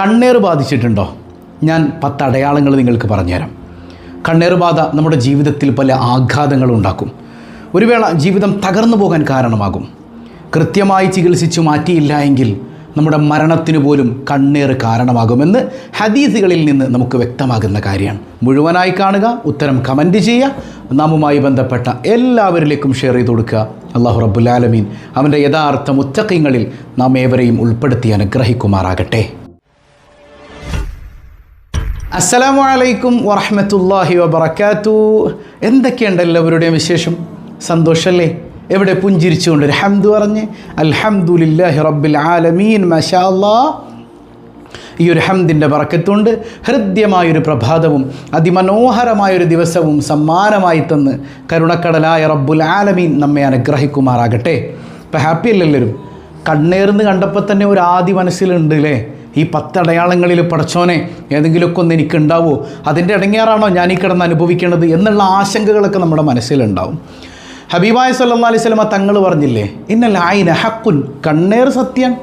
കണ്ണേർ ബാധിച്ചിട്ടുണ്ടോ? ഞാൻ പത്ത് അടയാളങ്ങൾ നിങ്ങൾക്ക് പറഞ്ഞുതരാം. കണ്ണേർ ബാധ നമ്മുടെ ജീവിതത്തിൽ പല ആഘാതങ്ങളും ഉണ്ടാക്കും. ഒരു വേള ജീവിതം തകർന്നു പോകാൻ കാരണമാകും. കൃത്യമായി ചികിത്സിച്ചു മാറ്റിയില്ല എങ്കിൽ നമ്മുടെ മരണത്തിന് പോലും കണ്ണേറ് കാരണമാകുമെന്ന് ഹദീസുകളിൽ നിന്ന് നമുക്ക് വ്യക്തമാകുന്ന കാര്യമാണ്. മുഴുവനായി കാണുക ഉത്തരം കമന്റ് ചെയ്യുക. നാമുമായി ബന്ധപ്പെട്ട എല്ലാവരിലേക്കും ഷെയർ ചെയ്ത് കൊടുക്കുക. അള്ളാഹു റബ്ബുലാലമീൻ അവന്റെ യഥാർത്ഥ മുത്തക്കങ്ങളിൽ നാം ഏവരെയും ഉൾപ്പെടുത്തി അനുഗ്രഹിക്കുമാറാകട്ടെ. അസ്സലാമു അലൈക്കും വറഹമത്തല്ലാഹി വബർക്കാത്തു എന്തൊക്കെയുണ്ട് എല്ലാവരുടെയും വിശേഷം? സന്തോഷമല്ലേ എവിടെ പുഞ്ചിരിച്ചുകൊണ്ട് ഒരു ഹംദ് പറഞ്ഞ് അൽഹംദുലില്ലാഹി റബ്ബിൽ ആലമീൻ മഷാ ഈ ഒരു ഹംദിന്റെ പറക്കത്തുകൊണ്ട് ഹൃദ്യമായൊരു പ്രഭാതവും അതിമനോഹരമായൊരു ദിവസവും സമ്മാനമായി തന്ന് കരുണക്കടലായ റബ്ബുൽ ആലമീൻ നമ്മെ അനുഗ്രഹിക്കുമാറാകട്ടെ. ഇപ്പം ഹാപ്പി അല്ലല്ലോരും കണ്ണേർന്ന് കണ്ടപ്പോൾ തന്നെ ഒരു ആദി മനസ്സിലുണ്ട് അല്ലേ ഈ പത്തടയാളങ്ങളിൽ പടച്ചോനെ ഏതെങ്കിലുമൊക്കെ ഒന്ന് എനിക്കുണ്ടാവുമോ അതിന്റെ ഇടങ്ങേറാണോ ഞാൻ ഈ കിടന്ന് അനുഭവിക്കേണ്ടത് എന്നുള്ള ആശങ്കകളൊക്കെ നമ്മുടെ മനസ്സിലുണ്ടാവും. ഹബീബായ സല്ലാ അലൈഹി സ്വലമ തങ്ങൾ പറഞ്ഞില്ലേ ഇന്നല്ല ആയിന ഹക്കുൻ കണ്ണേർ സത്യം.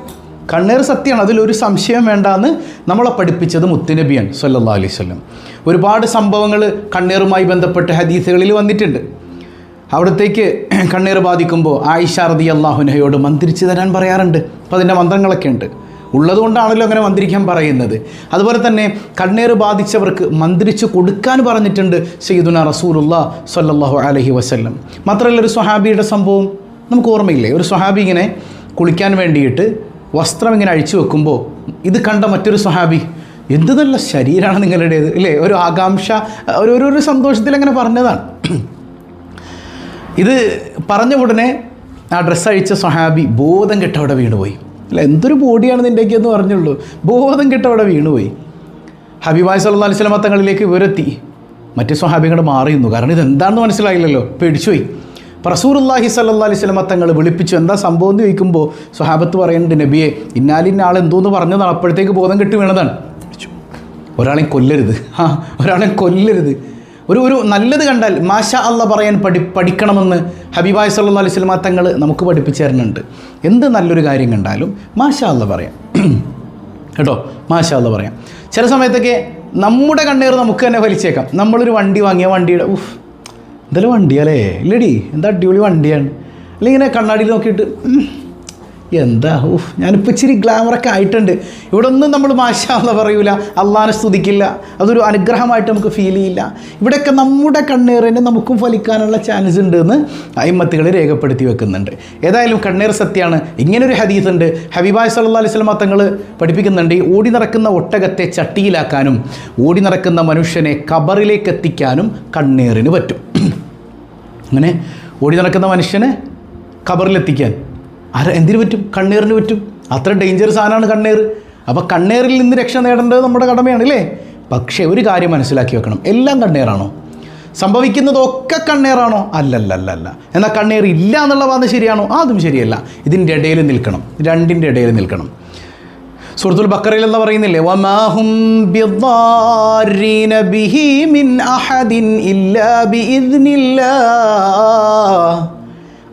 കണ്ണേർ സത്യമാണ് അതിലൊരു സംശയം വേണ്ടാന്ന് നമ്മളെ പഠിപ്പിച്ചത് മുത്തുനബിയാണ് സല്ലാ അലൈഹി സ്വലം ഒരുപാട് സംഭവങ്ങൾ കണ്ണേറുമായി ബന്ധപ്പെട്ട് ഹദീസുകളിൽ വന്നിട്ടുണ്ട്. അവിടത്തേക്ക് കണ്ണീർ ബാധിക്കുമ്പോൾ ആയിഷ റതി അള്ളാഹുനഹയോട് മന്ത്രിച്ച് തരാൻ പറയാറുണ്ട്. അപ്പോൾ അതിന്റെ മന്ത്രങ്ങളൊക്കെ ഉണ്ട്. ഉള്ളതുകൊണ്ടാണല്ലോ അങ്ങനെ മന്ത്രിക്കാൻ പറയുന്നത്. അതുപോലെ തന്നെ കണ്ണേർ ബാധിച്ചവർക്ക് മന്ത്രിച്ച് കൊടുക്കാൻ പറഞ്ഞിട്ടുണ്ട് സയ്യിദുന റസൂലുള്ള സല്ലാഹു അലഹി വസ്ല്ലം. മാത്രമല്ല ഒരു സ്വഹാബിയുടെ സംഭവം നമുക്ക് ഓർമ്മയില്ലേ? ഒരു സ്വഹാബി ഇങ്ങനെ കുളിക്കാൻ വേണ്ടിയിട്ട് വസ്ത്രം ഇങ്ങനെ അഴിച്ചു വെക്കുമ്പോൾ ഇത് കണ്ട മറ്റൊരു സ്വഹാബി എന്ത് നല്ല ശരീരമാണ് നിങ്ങളുടേത്? അല്ലേ ഒരു ആകാംക്ഷ ഒരു ഒരു സന്തോഷത്തിൽ അങ്ങനെ പറഞ്ഞതാണ്. ഇത് പറഞ്ഞ ഉടനെ ആ ഡ്രസ്സ് അഴിച്ച സ്വഹാബി ബോധം കെട്ടവിടെ വീണുപോയി. അല്ല എന്തൊരു ബോഡിയാണ് നിന്റെയൊക്കെ എന്ന് പറഞ്ഞുള്ളൂ. ബോധം കെട്ടവിടെ വീണുപോയി ഹബീബായ് സല്ലാ അലൈഹി മത്തങ്ങളിലേക്ക് തങ്ങളിലേക്ക് മറ്റ് സ്വഹാബികൾ മാറിയുന്നു കാരണം ഇതെന്താണെന്ന് മനസ്സിലായില്ലല്ലോ. പേടിച്ചുപോയി റസൂറുല്ലാഹി അലൈഹി സ്വലമ തങ്ങൾ വിളിപ്പിച്ചു. എന്താ സംഭവം എന്ന് ചോദിക്കുമ്പോൾ സ്വഹാബത്ത് പറയുന്നുണ്ട് നബിയെ ഇന്നാലിന്ന എന്തോന്ന് പറഞ്ഞതാണ് അപ്പോഴത്തേക്ക് ബോധം കെട്ട് വീണതാണ്. ഒരാളെ കൊല്ലരുത്. ആ ഒരാളെ കൊല്ലരുത്. ഒരു ഒരു നല്ലത് കണ്ടാൽ മാഷ അല്ല പറയാൻ പഠി പഠിക്കണമെന്ന് ഹബീബായ് സല്ലാ അലൈഹി സ്വലമ തങ്ങൾ നമുക്ക് പഠിപ്പിച്ചു തരുന്നുണ്ട്. എന്ത് നല്ലൊരു കാര്യം കണ്ടാലും മാഷ അല്ല പറയാം. കേട്ടോ? മാഷ അല്ല പറയാം. ചില സമയത്തൊക്കെ നമ്മുടെ കണ്ണീർ നമുക്ക് തന്നെ വലിച്ചേക്കാം. നമ്മളൊരു വണ്ടി വാങ്ങിയ വണ്ടിയുടെ ഉഫ് എന്തായാലും വണ്ടിയല്ലേ ഇല്ലടി എന്താ അടിപൊളി വണ്ടിയാണ്. അല്ലെങ്കിൽ ഇങ്ങനെ കണ്ണാടിയിൽ നോക്കിയിട്ട് എന്താ? ഊഫ് ഞാനിപ്പോൾ ഇച്ചിരി ഗ്ലാമറൊക്കെ ആയിട്ടുണ്ട്. ഇവിടെ ഒന്നും നമ്മൾ മാഷാന്ന് പറയൂല. അള്ളാനെ സ്തുതിക്കില്ല. അതൊരു അനുഗ്രഹമായിട്ട് നമുക്ക് ഫീൽ ചെയ്യില്ല. ഇവിടെയൊക്കെ നമ്മുടെ കണ്ണീറിന് നമുക്കും ഫലിക്കാനുള്ള ചാൻസ് ഉണ്ട് എന്ന് അയിമത്തുകൾ രേഖപ്പെടുത്തി വെക്കുന്നുണ്ട്. ഏതായാലും കണ്ണീർ സത്യമാണ് ഇങ്ങനൊരു ഹദീസ് ഉണ്ട്. ഹബീബായ് സല്ലാ അലൈഹി സ്വലമ പഠിപ്പിക്കുന്നുണ്ട്. ഈ ഓടി നടക്കുന്ന ഒട്ടകത്തെ ചട്ടിയിലാക്കാനും ഓടി നടക്കുന്ന മനുഷ്യനെ കബറിലേക്ക് എത്തിക്കാനും കണ്ണീറിന് പറ്റും. അങ്ങനെ ഓടി നടക്കുന്ന മനുഷ്യനെ ഖബറിലെത്തിക്കാൻ. ആര എന്തിനു പറ്റും? കണ്ണീറിന് പറ്റും. അത്ര ഡേഞ്ചർ സാധനമാണ് കണ്ണീർ അപ്പോൾ കണ്ണീറിൽ നിന്ന് രക്ഷ നേടേണ്ടത് നമ്മുടെ കടമയാണ് അല്ലേ പക്ഷേ ഒരു കാര്യം മനസ്സിലാക്കി വെക്കണം. എല്ലാം കണ്ണീറാണോ? സംഭവിക്കുന്നതൊക്കെ കണ്ണീറാണോ? അല്ലല്ലല്ല എന്നാൽ കണ്ണീർ ഇല്ല എന്നുള്ള വാദം ശരിയാണോ? അതും ശരിയല്ല. ഇതിന്റെ ഇടയിൽ നിൽക്കണം. രണ്ടിന്റെ ഇടയിൽ നിൽക്കണം. സുഹൃത്തുൽ ബക്കറയിൽ എന്താ പറയുന്നില്ലേ? വമാഹും ബിഹി മിൻ അഹദിൻ ഇല്ലാ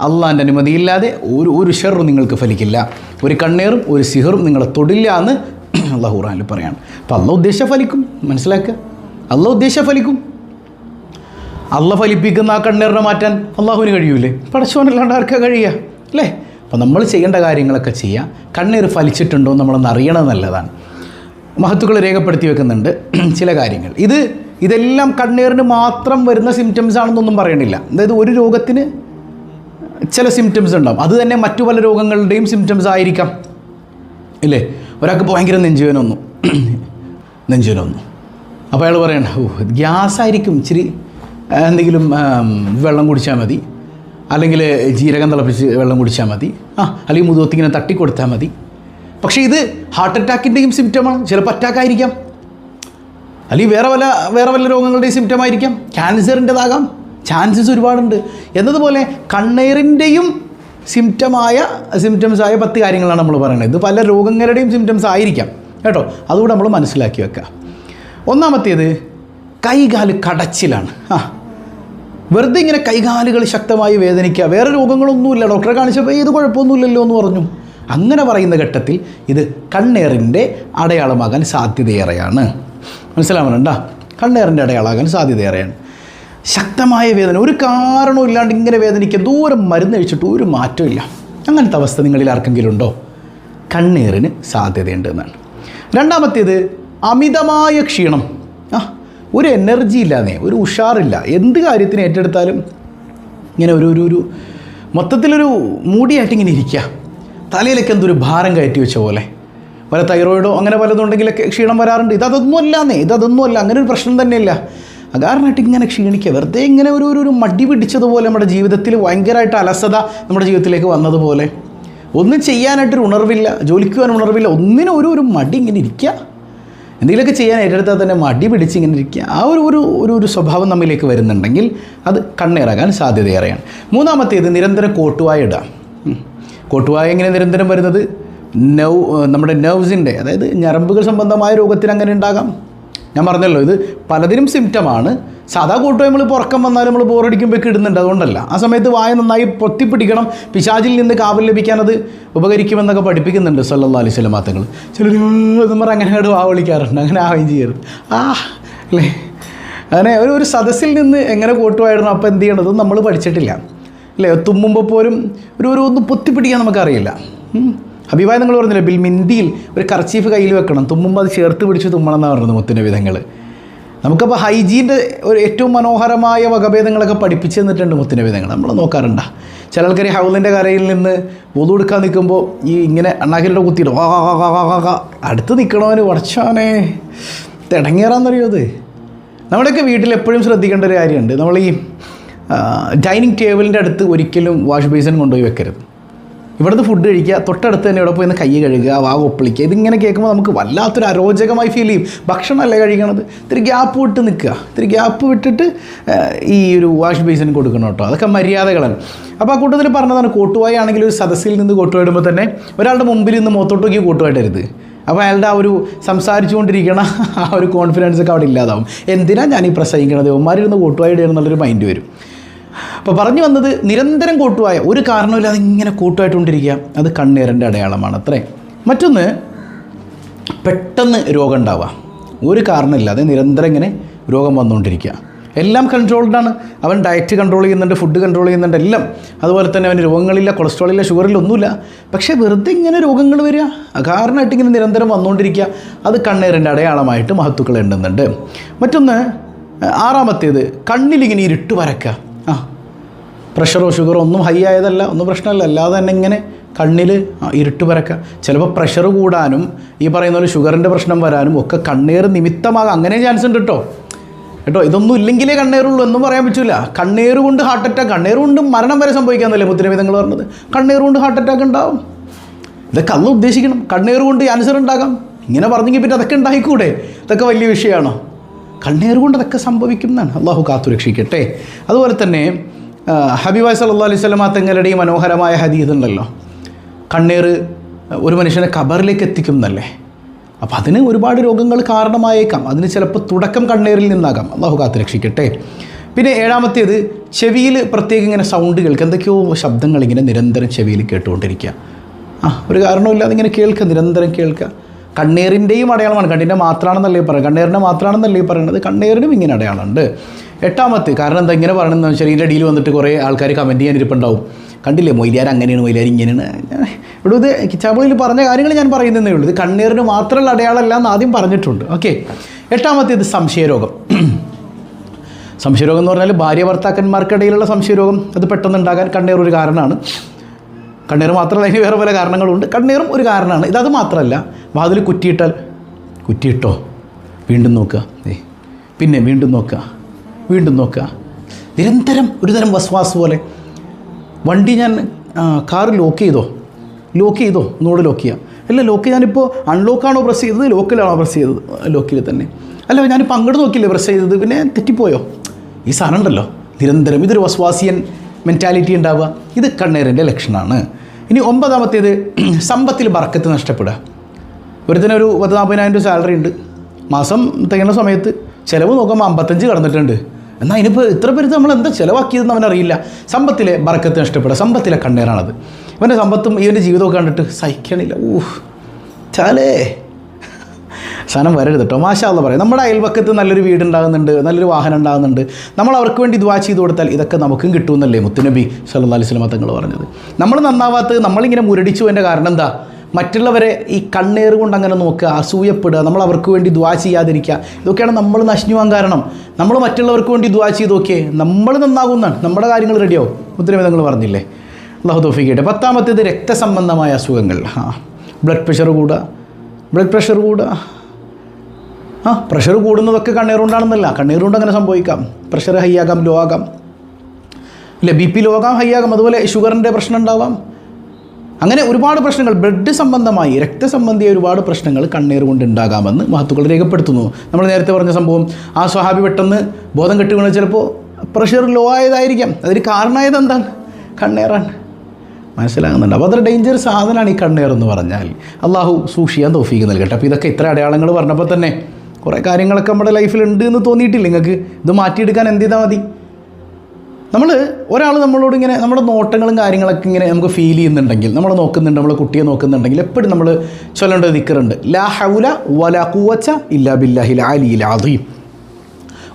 അള്ളാന്റെ അനുമതിയില്ലാതെ ഒരു ഒരു ഷെറും നിങ്ങൾക്ക് ഫലിക്കില്ല. ഒരു കണ്ണേറും ഒരു സിഹറും നിങ്ങളെ തൊടില്ല എന്ന് അള്ളാഹു ഖുറാനിൽ പറയാണ്. അപ്പോൾ അള്ള ഉദ്ദേശ ഫലിക്കും മനസ്സിലാക്കുക അള്ള ഉദ്ദേശ ഫലിക്കും. അള്ള ഫലിപ്പിക്കുന്ന ആ കണ്ണീറിനെ മാറ്റാൻ അള്ളാഹുവിന് കഴിയൂലേ? പടച്ചോനല്ലാണ്ട് ആർക്കാ കഴിയുക? അല്ലേ? അപ്പോൾ നമ്മൾ ചെയ്യേണ്ട കാര്യങ്ങളൊക്കെ ചെയ്യാം കണ്ണീർ ഫലിച്ചിട്ടുണ്ടോ നമ്മളൊന്ന് അറിയണത് നല്ലതാണ്. മഹത്തുക്കൾ രേഖപ്പെടുത്തി വെക്കുന്നുണ്ട് ചില കാര്യങ്ങൾ. ഇത് ഇതെല്ലാം കണ്ണീറിന് മാത്രം വരുന്ന സിംറ്റംസ് ആണെന്നൊന്നും പറയണില്ല. അതായത് ഒരു രോഗത്തിന് ചില സിംറ്റംസ് ഉണ്ടാവും. അത് തന്നെ മറ്റു പല രോഗങ്ങളുടെയും സിംറ്റംസ് ആയിരിക്കാം. ഇല്ലേ? ഒരാൾക്ക് ഭയങ്കര നെഞ്ചുവേന ഒന്നു നെഞ്ചുവേന വന്നു. അപ്പോൾ അയാൾ പറയണ്ട ഓ ഗ്യാസ് ആയിരിക്കും ഇച്ചിരി എന്തെങ്കിലും വെള്ളം കുടിച്ചാൽ മതി. അല്ലെങ്കിൽ ജീരകം തിളപ്പിച്ച് വെള്ളം കുടിച്ചാൽ മതി. ആ അല്ലെങ്കിൽ മുതുകത്തിങ്ങനെ തട്ടിക്കൊടുത്താൽ മതി. പക്ഷേ ഇത് ഹാർട്ട് അറ്റാക്കിന്റെയും സിംറ്റമാണ് ചിലപ്പോൾ അറ്റാക്ക് ആയിരിക്കാം. അല്ലെങ്കിൽ വേറെ വല്ല വേറെ വല്ല രോഗങ്ങളുടെയും സിംറ്റം ആയിരിക്കാം. ക്യാൻസറിന്റെതാകാം ചാൻസസ് ഒരുപാടുണ്ട്. എന്നതുപോലെ കണ്ണീറിന്റെയും സിംറ്റമായ സിംറ്റംസ് ആയ പത്ത് കാര്യങ്ങളാണ് നമ്മൾ പറയുന്നത്. ഇത് പല രോഗങ്ങളുടെയും സിംറ്റംസ് ആയിരിക്കാം. കേട്ടോ? അതുകൂടെ നമ്മൾ മനസ്സിലാക്കി വെക്കുക ഒന്നാമത്തേത് കൈകാൽ കടച്ചിലാണ്. ആ വെറുതെ ഇങ്ങനെ കൈകാലുകൾ ശക്തമായി വേദനിക്കുക. വേറെ രോഗങ്ങളൊന്നുമില്ല. ഡോക്ടറെ കാണിച്ചപ്പോൾ ഏത് കുഴപ്പമൊന്നുമില്ലല്ലോ എന്ന് പറഞ്ഞു. അങ്ങനെ പറയുന്ന ഘട്ടത്തിൽ ഇത് കണ്ണേറിന്റെ അടയാളമാകാൻ സാധ്യതയേറെയാണ്. മനസ്സിലാവുന്നുണ്ടോ? കണ്ണേറിന്റെ അടയാളമാകാൻ സാധ്യതയേറെയാണ്. ശക്തമായ വേദന. ഒരു കാരണവും ഇല്ലാണ്ട് ഇങ്ങനെ വേദനിക്കുക ദൂരം മരുന്ന് കഴിച്ചിട്ട് ഒരു മാറ്റമില്ല അങ്ങനത്തെ അവസ്ഥ നിങ്ങളിൽ ആർക്കെങ്കിലും ഉണ്ടോ? കണ്ണീറിന് സാധ്യതയുണ്ട് എന്നാണ് രണ്ടാമത്തേത് അമിതമായ ക്ഷീണം. ആ ഒരു എനർജി ഇല്ലാതെ ഒരു ഉഷാറില്ല. എന്ത് കാര്യത്തിന് ഏറ്റെടുത്താലും ഇങ്ങനെ ഒരു ഒരു ഒരു മൊത്തത്തിലൊരു മൂടിയായിട്ട് ഇങ്ങനെ ഇരിക്കുക. തലയിലൊക്കെ എന്തൊരു ഭാരം കയറ്റി വെച്ച പോലെ. പല തൈറോയിഡോ അങ്ങനെ പലതുണ്ടെങ്കിലൊക്കെ ക്ഷീണം വരാറുണ്ട്. ഇതൊന്നും അല്ല അങ്ങനെ ഒരു പ്രശ്നം തന്നെയില്ല. അകാരണമായിട്ട് ഇങ്ങനെ ക്ഷീണിക്കുക. വെറുതെ ഇങ്ങനെ ഒരു ഒരു- മടി പിടിച്ചതുപോലെ നമ്മുടെ ജീവിതത്തിൽ ഭയങ്കരമായിട്ട് അലസത നമ്മുടെ ജീവിതത്തിലേക്ക് വന്നതുപോലെ. ഒന്നും ചെയ്യാനായിട്ടൊരു ഉണർവില്ല ജോലിക്ക് പോകാൻ ഉണർവില്ല ഒന്നിനും ഒരു ഒരു മടി ഇങ്ങനെ ഇരിക്കുക. എന്തെങ്കിലുമൊക്കെ ചെയ്യാൻ ഏറ്റെടുത്താൽ തന്നെ മടി പിടിച്ച് ഇങ്ങനെ ഇരിക്കുക. ആ ഒരു ഒരു ഒരു ഒരു സ്വഭാവം നമ്മിലേക്ക് വരുന്നുണ്ടെങ്കിൽ അത് കണ്ണേറാകാൻ സാധ്യതയേറെയാണ്. മൂന്നാമത്തേത് നിരന്തരം കോട്ടുവായ ഇടുക. കോട്ടുവായ എങ്ങനെ നിരന്തരം വരുന്നത്? നൗ നമ്മുടെ നെർവ്സിന്റെ അതായത് ഞരമ്പുകൾ സംബന്ധമായ രോഗത്തിന് അങ്ങനെ ഉണ്ടാകാം. ഞാൻ പറഞ്ഞല്ലോ ഇത് പലതിനും സിംറ്റമാണ് സാധാ കൂട്ടുവായ നമ്മൾ ഉറക്കം വന്നാലും നമ്മൾ ബോറടിക്കുമ്പോൾ ഇടുന്നുണ്ട് അതുകൊണ്ടല്ല. ആ സമയത്ത് വായ നന്നായി പൊത്തിപ്പിടിക്കണം. പിശാചിൽ നിന്ന് കാവൽ ലഭിക്കാൻ അത് ഉപകരിക്കുമെന്നൊക്കെ പഠിപ്പിക്കുന്നുണ്ട് സല്ലാ അലൈഹി സ്വലം മാത്തങ്ങൾ ചിലർ നമ്മൾ അങ്ങനെ അങ്ങോട്ട് വാ വിളിക്കാറുണ്ട് അങ്ങനെ ആവുകയും ചെയ്യരുത്. ആ അല്ലേ? അങ്ങനെ ഒരു ഒരു സദസ്സിൽ നിന്ന് എങ്ങനെ കൂട്ടുമായിരുന്നു അപ്പോൾ എന്ത് ചെയ്യണത് നമ്മൾ പഠിച്ചിട്ടില്ല. അല്ലേ? തുമ്മുമ്പോൾ പോലും ഒരു ഒരു ഒന്ന് പൊത്തിപ്പിടിക്കാൻ നമുക്കറിയില്ല. ഹബീബായ നിങ്ങൾ പറഞ്ഞില്ലേ ബിൽ മിന്തിയിൽ ഒരു കർച്ചീഫ് കയ്യിൽ വെക്കണം തുമ്മുമ്പോൾ അത് ചേർത്ത് പിടിച്ച് തുമ്മണം എന്നാണ് പറയുന്നത് മുത്തിന്റെ വിധങ്ങൾ നമുക്കപ്പോൾ ഹൈജീന്റെ ഒരു ഏറ്റവും മനോഹരമായ വകഭേദങ്ങളൊക്കെ പഠിപ്പിച്ചു തന്നിട്ടുണ്ട് മുത്തിന്റെ വിധങ്ങൾ നമ്മൾ നോക്കാറുണ്ട. ചില ആൾക്കാർ ഹൗലിന്റെ കരയിൽ നിന്ന് പൊതു എടുക്കാൻ നിൽക്കുമ്പോൾ ഈ ഇങ്ങനെ അണ്ണാക്കിലൂടെ കുത്തിയിട്ട് വാ വാ വാ വാ വാ അടുത്ത് നിൽക്കണവന് വർച്ചാനേ തിടങ്ങേറാന്നറിയോ അത് നമ്മുടെയൊക്കെ വീട്ടിൽ എപ്പോഴും ശ്രദ്ധിക്കേണ്ട ഒരു കാര്യമുണ്ട്. നമ്മൾ ഈ ഡൈനിങ് ടേബിളിന്റെ അടുത്ത് ഒരിക്കലും വാഷ് ബേസിൻ കൊണ്ടുപോയി വെക്കരുത്. ഇവിടുന്ന് ഫുഡ് കഴിക്കുക തൊട്ടടുത്ത് തന്നെ ഇവിടെ പോയി കൈ കഴുകുക വാ ഒപ്പിളിക്കുക. ഇതിങ്ങനെ കേൾക്കുമ്പോൾ നമുക്ക് വല്ലാത്തൊരു അരോചകമായി ഫീൽ ചെയ്യും. ഭക്ഷണമല്ലേ കഴിക്കണത്? ഇത്തിരി ഗ്യാപ്പ് വിട്ട് നിൽക്കുക. ഇത്തിരി ഗ്യാപ്പ് വിട്ടിട്ട് ഈ ഒരു വാഷ് ബേസിന് കൊടുക്കണം കേട്ടോ. അതൊക്കെ മര്യാദകളാണ്. അപ്പോൾ ആ കൂട്ടത്തിൽ പറഞ്ഞതാണ് കോട്ടുവായി ആണെങ്കിൽ ഒരു സദസ്സിൽ നിന്ന് കോട്ടുവായിടുമ്പോൾ തന്നെ ഒരാളുടെ മുമ്പിൽ നിന്ന് മുഖത്തോട്ട് കോട്ടുവായിട്ടരുത് അപ്പോൾ അയാളുടെ ആ ഒരു സംസാരിച്ചുകൊണ്ടിരിക്കണ ആ ഒരു കോൺഫിഡൻസ് ഒക്കെ അവിടെ ഇല്ലാതാവും. എന്തിനാണ് ഞാൻ ഈ പ്രസംഗിക്കണത് ഉമ്മാരിരുന്ന് കോട്ടുവായിടുക എന്നുള്ളൊരു മൈൻഡ് വരും. അപ്പോൾ പറഞ്ഞു വന്നത് നിരന്തരം കൂട്ടുവായ ഒരു കാരണമില്ലാതെ ഇങ്ങനെ കൂട്ടുമായിട്ടുകൊണ്ടിരിക്കുക അത് കണ്ണീരന്റെ അടയാളമാണ് അത്രേ. മറ്റൊന്ന് പെട്ടെന്ന് രോഗം ഉണ്ടാവുക ഒരു കാരണമില്ലാതെ നിരന്തരം ഇങ്ങനെ രോഗം വന്നുകൊണ്ടിരിക്കുക എല്ലാം കൺട്രോൾഡാണ് അവൻ ഡയറ്റ് കൺട്രോൾ ചെയ്യുന്നുണ്ട് ഫുഡ് കൺട്രോൾ ചെയ്യുന്നുണ്ട് എല്ലാം. അതുപോലെ തന്നെ അവന് രോഗങ്ങളില്ല കൊളസ്ട്രോളില്ല ഷുഗറില്ല ഒന്നുമില്ല. പക്ഷേ വെറുതെ ഇങ്ങനെ രോഗങ്ങൾ വരിക അകാരണമായിട്ട് ഇങ്ങനെ നിരന്തരം വന്നുകൊണ്ടിരിക്കുക അത് കണ്ണേറിന്റെ അടയാളമായിട്ട് മഹത്തുക്കൾ ഉണ്ടെന്നുണ്ട് മറ്റൊന്ന് ആറാമത്തേത് കണ്ണിലിങ്ങനെ ഇരുട്ട് വരക്കുക ആ പ്രഷറോ ഷുഗറോ ഒന്നും ഹൈ ആയതല്ല ഒന്നും പ്രശ്നമല്ല. അല്ലാതെ തന്നെ ഇങ്ങനെ കണ്ണിൽ ഇരുട്ട് പരക്കുക. ചിലപ്പോൾ പ്രഷർ കൂടാനും ഈ പറയുന്ന പോലെ ഷുഗറിന്റെ പ്രശ്നം വരാനും ഒക്കെ കണ്ണീർ നിമിത്തമാകാം അങ്ങനെ ചാൻസ് ഉണ്ട് കേട്ടോ കേട്ടോ ഇതൊന്നും ഇല്ലെങ്കിലേ കണ്ണീറുള്ളൂ എന്നും പറയാൻ പറ്റില്ല കണ്ണീർ കൊണ്ട് ഹാർട്ട് അറ്റാക്ക് കണ്ണീർ കൊണ്ട് മരണം വരെ സംഭവിക്കാമെന്നല്ലേ മുത്തിനവിധങ്ങൾ പറഞ്ഞത്. കണ്ണീർ കൊണ്ട് ഹാർട്ട് അറ്റാക്ക് ഉണ്ടാവും. ഇതൊക്കെ അന്ന് ഉദ്ദേശിക്കണം. കണ്ണീർ കൊണ്ട് ക്യാൻസർ ഉണ്ടാകാം ഇങ്ങനെ പറഞ്ഞെങ്കിൽ പിന്നെ അതൊക്കെ ഉണ്ടായിക്കൂടെ? ഇതൊക്കെ വലിയ വിഷയമാണോ? കണ്ണീർ കൊണ്ട് സംഭവിക്കും എന്നാണ്. അള്ളാഹു കാത്തുരക്ഷിക്കട്ടെ അതുപോലെ തന്നെ ഹബീബായ് സല്ലാ അലൈഹി സ്വലമാ തങ്ങളുടെ ഈ മനോഹരമായ ഹദീദ് ഉണ്ടല്ലോ. കണ്ണീർ ഒരു മനുഷ്യനെ കബറിലേക്ക് എത്തിക്കും എന്നല്ലേ? അപ്പോൾ അതിന് ഒരുപാട് രോഗങ്ങൾ കാരണമായേക്കാം. അതിന് ചിലപ്പോൾ തുടക്കം കണ്ണീരിൽ നിന്നാകാം. അള്ളാഹു കാത്തുരക്ഷിക്കട്ടെ പിന്നെ ഏഴാമത്തേത് ചെവിയിൽ പ്രത്യേകം ഇങ്ങനെ സൗണ്ട് കേൾക്കുക. എന്തൊക്കെയോ ശബ്ദങ്ങൾ ഇങ്ങനെ നിരന്തരം ചെവിയിൽ കേട്ടുകൊണ്ടിരിക്കുക. ആ ഒരു കാരണമില്ലാതെ ഇങ്ങനെ കേൾക്കുക നിരന്തരം കേൾക്കുക. കണ്ണീറിന്റെയും അടയാളമാണ്. കണ്ണിന്റെ മാത്രമാണെന്നല്ലേ പറയുക കണ്ണീറിന്റെ മാത്രമാണെന്നല്ലേ പറയുന്നത്. കണ്ണീറിനും ഇങ്ങനെ അടയാളമുണ്ട്. എട്ടാമത്തെ കാരണം എന്താ ഇങ്ങനെ പറയണമെന്ന് വെച്ചാൽ ഇതിന്റെ ഇടയിൽ വന്നിട്ട് കുറേ ആൾക്കാർ കമന്റ് ചെയ്യാനിരിപ്പുണ്ടാവും. കണ്ടില്ലേ മൊയ്ലിയാർ അങ്ങനെയാണ് മൊയ്ലിയാർ ഇങ്ങനെയാണ്. ഇവിടെ ഇത് കിച്ചാബിളിൽ പറഞ്ഞ കാര്യങ്ങൾ ഞാൻ പറയുന്നതേ ഉള്ളൂ. ഇത് കണ്ണീറിന് മാത്രമുള്ള അടയാളമല്ല എന്ന് ആദ്യം പറഞ്ഞിട്ടുണ്ട്. ഓക്കെ എട്ടാമത്തേത് സംശയരോഗം. സംശയരോഗം എന്ന് പറഞ്ഞാൽ ഭാര്യ ഭർത്താക്കന്മാർക്കിടയിലുള്ള സംശയരോഗം. അത് പെട്ടെന്ന് ഉണ്ടാകാൻ കണ്ണീർ ഒരു കാരണമാണ്. കണ്ണീർ മാത്രമല്ല അതിന് വേറെ പല കാരണങ്ങളുണ്ട്. കണ്ണീറും ഒരു കാരണമാണ്. ഇതത് മാത്രമല്ല വാതിൽ കുറ്റിയിട്ടാൽ കുറ്റിയിട്ടോ? വീണ്ടും നോക്കുക. ഏ പിന്നെ വീണ്ടും നോക്കുക. വീണ്ടും നോക്കുക. നിരന്തരം ഒരു തരം വസ്വാസ് പോലെ. വണ്ടി ഞാൻ കാർ ലോക്ക് ചെയ്തോ? ലോക്ക് ചെയ്തോ? ഒന്നുകൂടെ ലോക്ക് ചെയ്യാം. അല്ല ലോക്ക് ഞാനിപ്പോൾ അൺലോക്കാണോ പ്രസ് ചെയ്തത്? ലോക്കിലാണോ പ്രസ് ചെയ്തത്? ലോക്കിൽ തന്നെ. അല്ല ഞാനിപ്പോൾ അങ്ങോട്ട് നോക്കിയില്ലേ പ്രസ് ചെയ്തത്? പിന്നെ തെറ്റിപ്പോയോ? ഈ സാധനം ഉണ്ടല്ലോ. നിരന്തരം ഇതൊരു വസ്വാസിയൻ മെന്റാലിറ്റി ഉണ്ടാവുക. ഇത് കണ്ണീറിന്റെ ലക്ഷണമാണ്. ഇനി ഒമ്പതാമത്തേത് സമ്പത്തിൽ ബറക്കത്ത് നഷ്ടപ്പെടുക. ഒരുത്തിനൊരു പത്ത് നാൽപ്പതിനായിരം രൂപ സാലറി ഉണ്ട്. മാസം തികയുന്ന സമയത്ത് ചിലവ് നോക്കുമ്പോൾ അമ്പത്തഞ്ച് കടന്നിട്ടുണ്ട്. എന്നാൽ ഇനിയിപ്പോൾ ഇത്ര പേര് നമ്മൾ എന്താ ചിലവാക്കിയതെന്ന് അവനറിയില്ല സമ്പത്തിലെ ബറക്കത്ത് നഷ്ടപ്പെടുക. സമ്പത്തിലെ കണ്ണീറാണത് ഇവന്റെ സമ്പത്തും ഇവന്റെ ജീവിതമൊക്കെ കണ്ടിട്ട് സഹിക്കണില്ല. ഊഹ്. ചാലേ. സാധനം വരരുത് കേട്ടോ മാഷാല്ല പറയും. നമ്മുടെ അയൽവക്കത്ത് നല്ലൊരു വീട് വീടുണ്ടാകുന്നുണ്ട് നല്ലൊരു വാഹനം ഉണ്ടാകുന്നുണ്ട് നമ്മൾ അവർക്ക് വേണ്ടി ദുവാ ചെയ്ത് കൊടുത്താൽ ഇതൊക്കെ നമുക്കും കിട്ടുമെന്നല്ലേ മുത്തുനബി സല്ലാ അലൈഹി വസല്ലം തങ്ങൾ പറഞ്ഞത്. നമ്മൾ നന്നാവാത്തത് നമ്മളിങ്ങനെ മുരടിച്ചു എന്റെ കാരണം എന്താ? മറ്റുള്ളവരെ ഈ കണ്ണേറ് കൊണ്ട് അങ്ങനെ നോക്കുക അസൂയപ്പെടുക നമ്മൾ അവർക്ക് വേണ്ടി ദ്വാ ചെയ്യാതിരിക്കുക ഇതൊക്കെയാണ് നമ്മൾ നശിഞ്ഞു പോകാൻ കാരണം. നമ്മൾ മറ്റുള്ളവർക്ക് വേണ്ടി ദ്വാ ചെയ്ത് നോക്കിയേ നമ്മൾ നന്നാകുന്നതാണ്. നമ്മുടെ കാര്യങ്ങൾ റെഡിയാവും മുത്തുനബി തങ്ങൾ പറഞ്ഞില്ലേ? അള്ളാഹു തോഫിക്കട്ടെ പത്താമത്തേത് രക്തസംബന്ധമായ അസുഖങ്ങൾ. ആ ബ്ലഡ് പ്രഷർ കൂടുക. ബ്ലഡ് പ്രഷർ കൂടുക. ആ പ്രഷർ കൂടുന്നതൊക്കെ കണ്ണീറുകൊണ്ടാണെന്നല്ല കണ്ണീറുകൊണ്ട് അങ്ങനെ സംഭവിക്കാം. പ്രഷർ ഹൈ ആകാം ലോ ആകാം. അല്ലെ ബി പി ലോ ആകാം ഹൈ ആകാം അതുപോലെ ഷുഗറിന്റെ പ്രശ്നം ഉണ്ടാവാം. അങ്ങനെ ഒരുപാട് പ്രശ്നങ്ങൾ ബ്ലഡ് സംബന്ധമായി രക്തസംബന്ധിയായ ഒരുപാട് പ്രശ്നങ്ങൾ കണ്ണീർ കൊണ്ട് ഉണ്ടാകാമെന്ന് മഹത്തുക്കൾ രേഖപ്പെടുത്തുന്നു. നമ്മൾ നേരത്തെ പറഞ്ഞ സംഭവം ആ സ്വഹാബി പെട്ടെന്ന് ബോധം കെട്ടി വീണ ചിലപ്പോൾ പ്രഷർ ലോ ആയതായിരിക്കാം. അതിന് കാരണമായത് എന്താണ്? കണ്ണേറാണ്. മനസ്സിലാകുന്നുണ്ട്. അപ്പോൾ അതൊരു ഡേഞ്ചർ സാധനമാണ് ഈ കണ്ണീർ എന്ന് പറഞ്ഞാൽ. അള്ളാഹു സൂക്ഷിക്കാൻ തോഫീക്ക് നൽകട്ടെ. അപ്പോൾ ഇതൊക്കെ ഇത്ര അടയാളങ്ങൾ പറഞ്ഞപ്പോൾ തന്നെ കുറേ കാര്യങ്ങളൊക്കെ നമ്മുടെ ലൈഫിൽ ഉണ്ട് എന്ന് തോന്നിയിട്ടില്ല. നിങ്ങൾക്ക് ഇത് മാറ്റിയെടുക്കാൻ എന്ത് ചെയ്താൽ മതി? നമ്മൾ ഒരാൾ നമ്മളോട് ഇങ്ങനെ നമ്മുടെ നോട്ടങ്ങളും കാര്യങ്ങളൊക്കെ ഇങ്ങനെ നമുക്ക് ഫീൽ ചെയ്യുന്നുണ്ടെങ്കിൽ നമ്മൾ നോക്കുന്നുണ്ട് നമ്മൾ കുട്ടിയെ നോക്കുന്നുണ്ടെങ്കിൽ എപ്പോഴും നമ്മൾ ചൊല്ലേണ്ടത് നിൽക്കുന്നുണ്ട് ലാ ഹൗല വല കൂവച്ച ഇല്ലാ ബില്ലാഹി അലിയിൽ അദീം.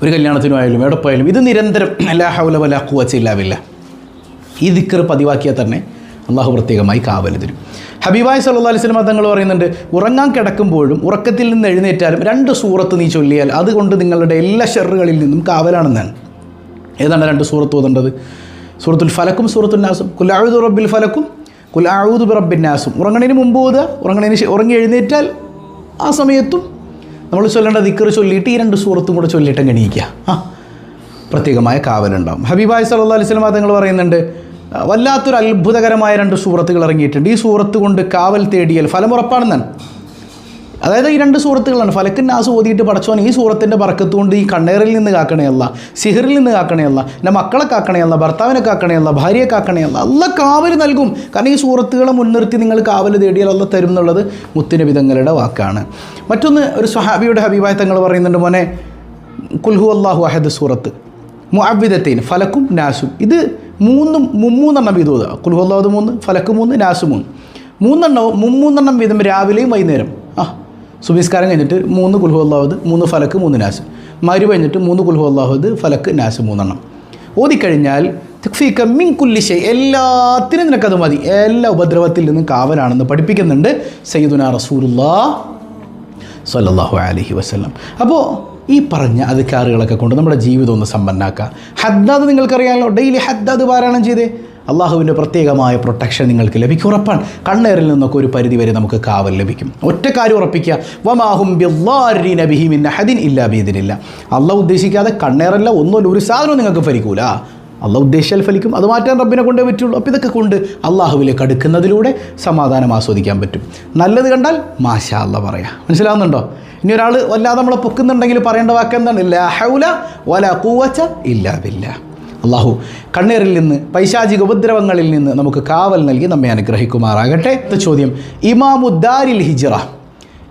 ഒരു കല്യാണത്തിനുമായാലും എവിടെ പോയാലും ഇത് നിരന്തരം ലാ ഹൗല വല കൂവച്ച ഇല്ലാ ബില്ല. ഈ ദിക്കർ പതിവാക്കിയാൽ തന്നെ അള്ളാഹു പ്രത്യേകമായി കാവൽ തരും. ഹബീബായ് സല്ലാ അലൈഹി വസല്ലം തങ്ങൾ പറയുന്നുണ്ട് ഉറങ്ങാൻ കിടക്കുമ്പോഴും ഉറക്കത്തിൽ നിന്ന് എഴുന്നേറ്റാലും രണ്ട് സൂറത്ത് നീ ചൊല്ലിയാൽ അതുകൊണ്ട് നിങ്ങളുടെ എല്ലാ ഷെറുകളിൽ നിന്നും കാവലാണെന്നാണ്. ഏതാണ് രണ്ട് സൂറത്ത് ഓതേണ്ടത്? സൂറത്തുൽ ഫലക്കും സൂറത്തുൽ നാസും. കുലാഴുദ് റബ്ബിൽ ഫലക്കും കുലാഴുദ് റബ്ബിൻ നാസും. ഉറങ്ങണതിന് മുമ്പ് ഓതുക ഉറങ്ങണതിന് ഉറങ്ങി എഴുന്നേറ്റാൽ ആ സമയത്തും നമ്മൾ ചൊല്ലേണ്ട ദിക്കർ ചൊല്ലിയിട്ട് ഈ രണ്ട് സൂറത്തും കൂടെ ചൊല്ലിയിട്ട് എണീക്കുക. ആ പ്രത്യേകമായ കാവലുണ്ടാവും. ഹബീബായ് സല്ലാ അലൈഹി വസല്ലം തങ്ങൾ പറയുന്നുണ്ട് വല്ലാത്തൊരു അത്ഭുതകരമായ രണ്ട് സൂറത്തുകൾ ഇറങ്ങിയിട്ടുണ്ട്. ഈ സൂറത്ത് കൊണ്ട് കാവൽ തേടിയാൽ ഫലമുറപ്പാണെന്നാണ് അതായത് ഈ രണ്ട് സൂറത്തുകളാണ്. ഫലക്കിൻ നാസ് ഓതിയിട്ട് പടച്ചോൻ ഈ സൂറത്തിന്റെ ബർക്കത്ത് കൊണ്ട് ഈ കണ്ണേറിൽ നിന്ന് കാക്കണയല്ല സിഹറിൽ നിന്ന് കാക്കണയല്ല എന്റെ മക്കളെ കാക്കണയല്ല ഭർത്താവിനെ കാക്കണയല്ല ഭാര്യയെ കാക്കണയല്ല അല്ല കാവൽ നൽകും. കാരണം ഈ സൂറത്തുകളെ മുൻനിർത്തി നിങ്ങൾ കാവൽ തേടിയാൽ അല്ല തരും എന്നുള്ളത് മുത്തുനബി തങ്ങളുടെ വാക്കാണ്. മറ്റൊന്ന് ഒരു സ്വഹാബിയുടെ ഹബീബായ തങ്ങൾ പറയുന്നുണ്ട് മോനെ കുൽഹു അള്ളാഹു അഹദ് സൂറത്ത് മുഅബിദത്തൈൻ ഫലക്കും നാസും. ഇത് മൂന്നും മുമ്മൂന്നെണ്ണം വീതം ഓതുക കുൽഹു മൂന്ന് ഫലക്ക് മൂന്ന് നാസ് മൂന്ന്. മൂന്നെണ്ണവും മുമ്മൂന്നെണ്ണം വീതം രാവിലെയും വൈകുന്നേരം. ആ സുബിസ്കാരം കഴിഞ്ഞിട്ട് മൂന്ന് കുൽഹു അള്ളാഹുദ് മൂന്ന് ഫലക്ക് മൂന്ന് നാസ്. മരു കഴിഞ്ഞിട്ട് മൂന്ന് കുൽഹു അള്ളാഹുദ് ഫലക്ക് നാസ് മൂന്നെണ്ണം. ഓതിക്കഴിഞ്ഞാൽ തിക്ഫീക്ക മിൻ കുല്ലി ഷൈ എല്ലാത്തിനും നിനക്കത് മതി. എല്ലാ ഉപദ്രവത്തിൽ നിന്നും കാവലാണെന്ന് പഠിപ്പിക്കുന്നുണ്ട് സയ്യിദുന റസൂലുള്ള സല്ലല്ലാഹു അലൈഹി വസല്ലം. അപ്പോൾ ഈ പറഞ്ഞ അധികാരികളൊക്കെ കൊണ്ട് നമ്മുടെ ജീവിതം ഒന്ന് സമ്പന്നാക്കുക ഹദ്ദാദ് നിങ്ങൾക്കറിയാമല്ലോ ഡെയിലി ഹദ്ദാദ് പാരായണം ചെയ്തേ. അള്ളാഹുവിന്റെ പ്രത്യേകമായ പ്രൊട്ടക്ഷൻ നിങ്ങൾക്ക് ലഭിക്കും ഉറപ്പാണ്. കണ്ണേറിൽ നിന്നൊക്കെ ഒരു പരിധി വരെ നമുക്ക് കാവൽ ലഭിക്കും. ഒറ്റ കാര്യം ഉറപ്പിക്കുക. വമാഹും ബില്ലാരി ബിഹി ഹദിൻ ഇല്ലാ ബീദിനില്ല അള്ളാഹ് ഉദ്ദേശിക്കാതെ കണ്ണേറല്ല ഒന്നുമില്ല ഒരു സാധനവും നിങ്ങൾക്ക് ഫലിക്കൂല അള്ളാഹ് ഉദ്ദേശിച്ചാൽ ഫലിക്കും. അത് മാറ്റാൻ റബ്ബിനെ കൊണ്ടേ പറ്റുള്ളൂ. അപ്പോൾ ഇതൊക്കെ കൊണ്ട് അള്ളാഹുവിലേക്ക് അടുക്കുന്നതിലൂടെ സമാധാനം ആസ്വദിക്കാൻ പറ്റും. നല്ലത് കണ്ടാൽ മാഷാ അല്ല പറയാം. മനസ്സിലാവുന്നുണ്ടോ? ഇനി ഒരാൾ വല്ലാതെ നമ്മളെ പൊക്കുന്നുണ്ടെങ്കിൽ പറയേണ്ട വാക്ക് എന്താണ്? ലാ ഹൗല വല കൂവച്ച ഇല്ലാ അള്ളാഹു കണ്ണീറിൽ നിന്ന് പൈശാചിക ഉപദ്രവങ്ങളിൽ നിന്ന് നമുക്ക് കാവൽ നൽകി നമ്മെ അനുഗ്രഹിക്കുമാറാകട്ടെ. ചോദ്യം. ഇമാമുദ്ദാരിൽ ഹിജ്റ.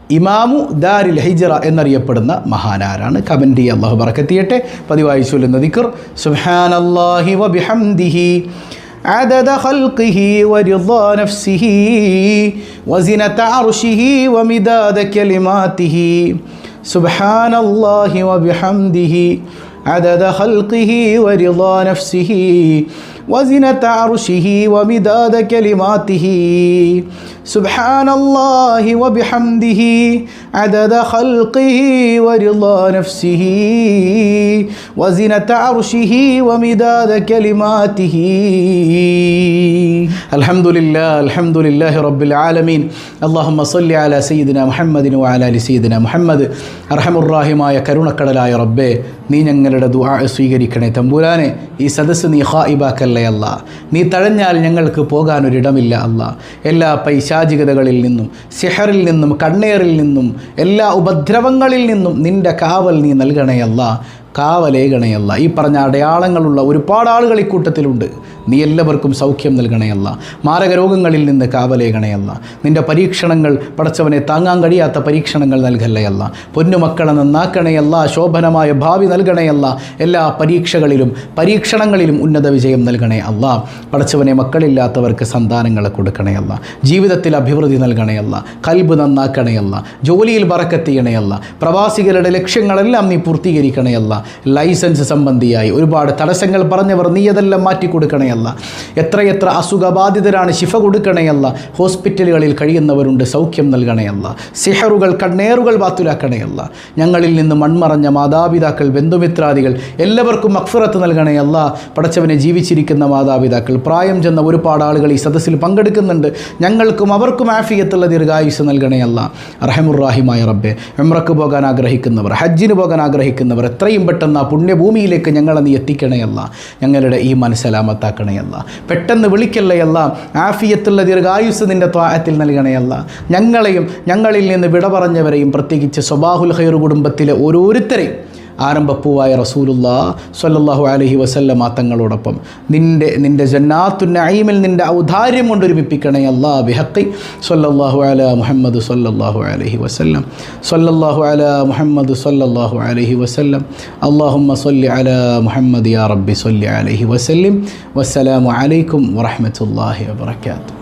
ഇമാമു ദാരിൽ ഹിജ്റ എന്നറിയപ്പെടുന്ന മഹാനാരാണ് കമൻറ്റ് ചെയ്യുക അള്ളാഹു ബറക്കത്തിയട്ടെ പതിവായി ചൊല്ലുന്ന ദിക്കർ സുബ്ഹാനല്ലാഹി വബിഹംദിഹി عدد خلقه ورضا نفسه وزنة عرشه ومداد كلماته سبحان الله وبحمده عدد خلقه ورضا نفسه وزنة عرشه ومداد كلماته سبحان الله وبحمده عدد خلقه ورضا نفسه وزنة عرشه ومداد كلماته الحمد لله الحمد لله رب العالمين اللهم صل على سيدنا محمد وعلى ال سيدنا محمد അർഹമുറാഹിമായ കരുണക്കടലായ റബ്ബേ നീ ഞങ്ങളുടെ ദുആ സ്വീകരിക്കണേ തമ്പുരാനെ ഈ സദസ്സ് നീ ഹായിബാക്കല്ലേ അല്ല. നീ തഴഞ്ഞാൽ ഞങ്ങൾക്ക് പോകാനൊരിടമില്ല അല്ല. എല്ലാ പൈശാചികതകളിൽ നിന്നും സിഹറിൽ നിന്നും കണ്ണേറിൽ നിന്നും എല്ലാ ഉപദ്രവങ്ങളിൽ നിന്നും നിന്റെ കാവൽ നീ നൽകണേ അല്ല. കാവലേകണയല്ല ഈ പറഞ്ഞ അടയാളങ്ങളുള്ള ഒരുപാട് ആളുകൾ ഇക്കൂട്ടത്തിലുണ്ട് നീ എല്ലാവർക്കും സൗഖ്യം നൽകണയല്ല മാരക രോഗങ്ങളിൽ നിന്ന് കാവലേകണയല്ല നിന്റെ പരീക്ഷണങ്ങൾ പടച്ചവനെ താങ്ങാൻ കഴിയാത്ത പരീക്ഷണങ്ങൾ നൽകല്ലയല്ല പൊന്നുമക്കളെ നന്നാക്കണയല്ല ശോഭനമായ ഭാവി നൽകണയല്ല എല്ലാ പരീക്ഷകളിലും പരീക്ഷണങ്ങളിലും ഉന്നത വിജയം നൽകണേ അല്ല. പടച്ചവനെ മക്കളില്ലാത്തവർക്ക് സന്താനങ്ങളെ കൊടുക്കണയല്ല ജീവിതത്തിൽ അഭിവൃദ്ധി നൽകണയല്ല കൽബ് നന്നാക്കണയല്ല ജോലിയിൽ വറക്കെത്തിയണയല്ല പ്രവാസികളുടെ ലക്ഷ്യങ്ങളെല്ലാം നീ പൂർത്തീകരിക്കണയല്ല ലൈസൻസ് സംബന്ധിയായി ഒരുപാട് തടസ്സങ്ങൾ പറഞ്ഞവർ നീ അതെല്ലാം മാറ്റിക്കൊടുക്കണയല്ല എത്രയെത്ര അസുഖബാധിതരാണ് ശിഫ കൊടുക്കണയല്ല. ഹോസ്പിറ്റലുകളിൽ കഴിയുന്നവരുണ്ട് സൗഖ്യം നൽകണയല്ല. സിഹറുകൾ കണ്ണേറുകൾ ബാത്തുലാക്കണയല്ല. ഞങ്ങളിൽ നിന്ന് മൺമറഞ്ഞ മാതാപിതാക്കൾ ബന്ധുമിത്രാദികൾ എല്ലാവർക്കും മക്ഫിറത്ത് നൽകണയല്ല. പടച്ചവനെ ജീവിച്ചിരിക്കുന്ന മാതാപിതാക്കൾ പ്രായം ചെന്ന ഒരുപാട് ആളുകൾ ഈ സദസ്സിൽ പങ്കെടുക്കുന്നുണ്ട്. ഞങ്ങൾക്കും അവർക്കും ആഫിയത്തുള്ള ദീർഘായുസ് നൽകണയല്ല. റഹമുറാഹിമായ റബ്ബെ എമ്രക്ക് പോകാൻ ആഗ്രഹിക്കുന്നവർ ഹജ്ജിന് പോകാൻ ആഗ്രഹിക്കുന്നവർ എത്രയും പെട്ടെന്ന് ആ പുണ്യഭൂമിയിലേക്ക് ഞങ്ങളെ നീ എത്തിക്കണയല്ല. ഞങ്ങളുടെ ഈ മനസ്സലാമത്താക്കണയല്ല പെട്ടെന്ന് വിളിക്കല്ലയല്ല ആഫിയത്തുള്ള ദീർഘായുസ് നിന്റെ ത്വാഹത്തിൽ നൽകണയല്ല ഞങ്ങളെയും ഞങ്ങളിൽ നിന്ന് വിട പറഞ്ഞവരെയും പ്രത്യേകിച്ച് സ്വബാഹുൽ ഹൈർ കുടുംബത്തിലെ ഓരോരുത്തരെയും ആരംഭപ്പൂവായ റസൂലുള്ള സ്വല്ലല്ലാഹു അലഹി വസല്ലമ തങ്ങളോടൊപ്പം. നിന്റെ നിന്റെ ജന്നാത്തു നഈമിൽ നിന്റെ ഔദാര്യം കൊണ്ട് ഒരുമിപ്പിക്കണേ അല്ലാ ബിഹക്കി സ്വല്ലല്ലാഹു അല മുഹമ്മദ് സ്വല്ലല്ലാഹു അലഹി വസല്ലം. സ്വല്ലല്ലാഹു അല മുഹമ്മദ് സ്വല്ലല്ലാഹു അലഹി വസല്ലം. അല്ലാഹുമ്മ സല്ലി അല മുഹമ്മദ് യാ റബ്ബി സല്ലി അലഹി വസല്ലിം. വസ്സലാമു അലൈക്കും വറഹമത്തല്ലാഹി വബറകാതുഹു.